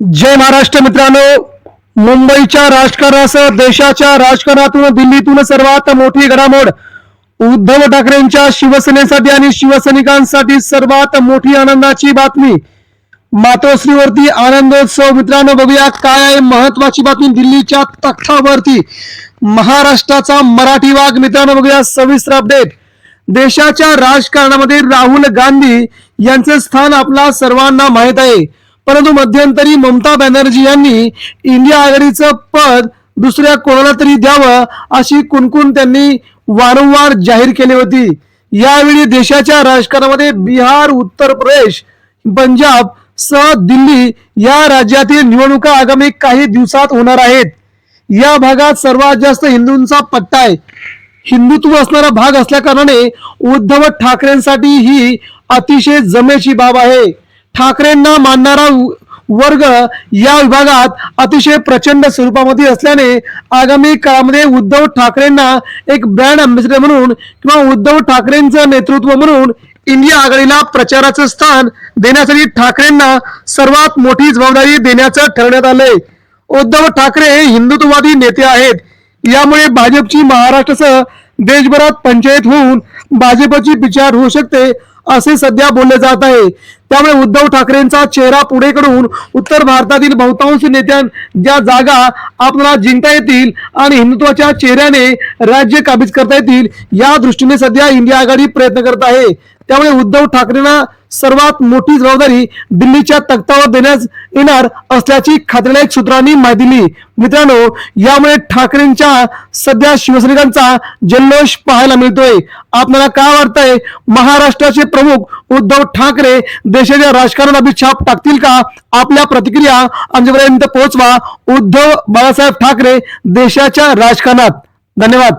जय महाराष्ट्र मित्रांनो. मुंबईच्या राजकारणासह देशाच्या राजकारणातून दिल्लीतून सर्वात मोठी घडामोड उद्धव ठाकरेंच्या शिवसेनेसाठी आणि शिवसैनिकांसाठी सर्वात मोठी आनंदाची बातमी. मातोश्रीवरती आनंदोत्सव मित्रांनो बघूया काय आहे महत्वाची बातमी दिल्लीच्या तख्तावरती. महाराष्ट्राचा मराठी वाघ मित्रांनो बघूया सविस्तर अपडेट देशाच्या राजकारणामध्ये राहुल गांधी यांचे स्थान आपला सर्वांना माहीत आहे. परंतु मध्यंतरी ममता बॅनर्जी यांनी इंडिया आघाडीचं पद दुसऱ्या कोणाला तरी द्यावं अशी कुणकुण त्यांनी वारंवार जाहीर केली होती. यावेळी देशाच्या राजकारणामध्ये बिहार उत्तर प्रदेश पंजाब सह दिल्ली या राज्यातील निवडणुका आगामी काही दिवसात होणार आहेत. या भागात सर्वात जास्त हिंदूंचा पट्टा आहे. हिंदुत्व असणारा भाग असल्या कारणाने उद्धव ठाकरेंसाठी ही अतिशय जमेची बाब आहे. ठाकरेंना मानणारा वर्ग या विभागात अतिशय प्रचंड स्वरूपामध्ये असल्याने आगामी काळामध्ये उद्धव ठाकरेंना एक ब्रँड अँबॅसिडर म्हणून किंवा उद्धव ठाकरेंचं नेतृत्व म्हणून इंडिया आघाडीला प्रचाराचं स्थान देण्यासाठी ठाकरेंना सर्वात मोठी जबाबदारी देण्याचं ठरवण्यात आलंय. उद्धव ठाकरे हे हिंदुत्ववादी नेते आहेत. यामुळे भाजपची महाराष्ट्रासह देशभरात पंचायत होऊन भाजपची पिछाड होऊ शकते असे सध्या बोलले जात आहे. त्यामुळे उद्धव ठाकरेंचा चेहरा पुढे करून उत्तर भारतातील बहुतांश नेत्यां ज्या जागा आपल्याला जिंकता येतील आणि हिंदुत्वाच्या चेहऱ्याने राज्य काबीज करता येतील या दृष्टीने सध्या इंडिया आघाडी प्रयत्न करत आहे. त्यामुळे उद्धव ठाकरेंना सर्वात मोठी जबाबदारी दिल्लीच्या तख्तावर देण्यात येणार असल्याची खात्रीलायक सूत्रांनी माहिती दिली. मित्रांनो यामुळे ठाकरेंच्या सध्या शिवसैनिकांचा जल्लोष पाहायला मिळतोय. आपल्याला काय वाटतंय? महाराष्ट्राचे प्रमुख उद्धव ठाकरे देशाच्या राजकारणात छाप टाकतील का? आपल्या प्रतिक्रिया आमच्यापर्यंत पोहोचवा. उद्धव बाळासाहेब ठाकरे देशाच्या राजकारणात. धन्यवाद.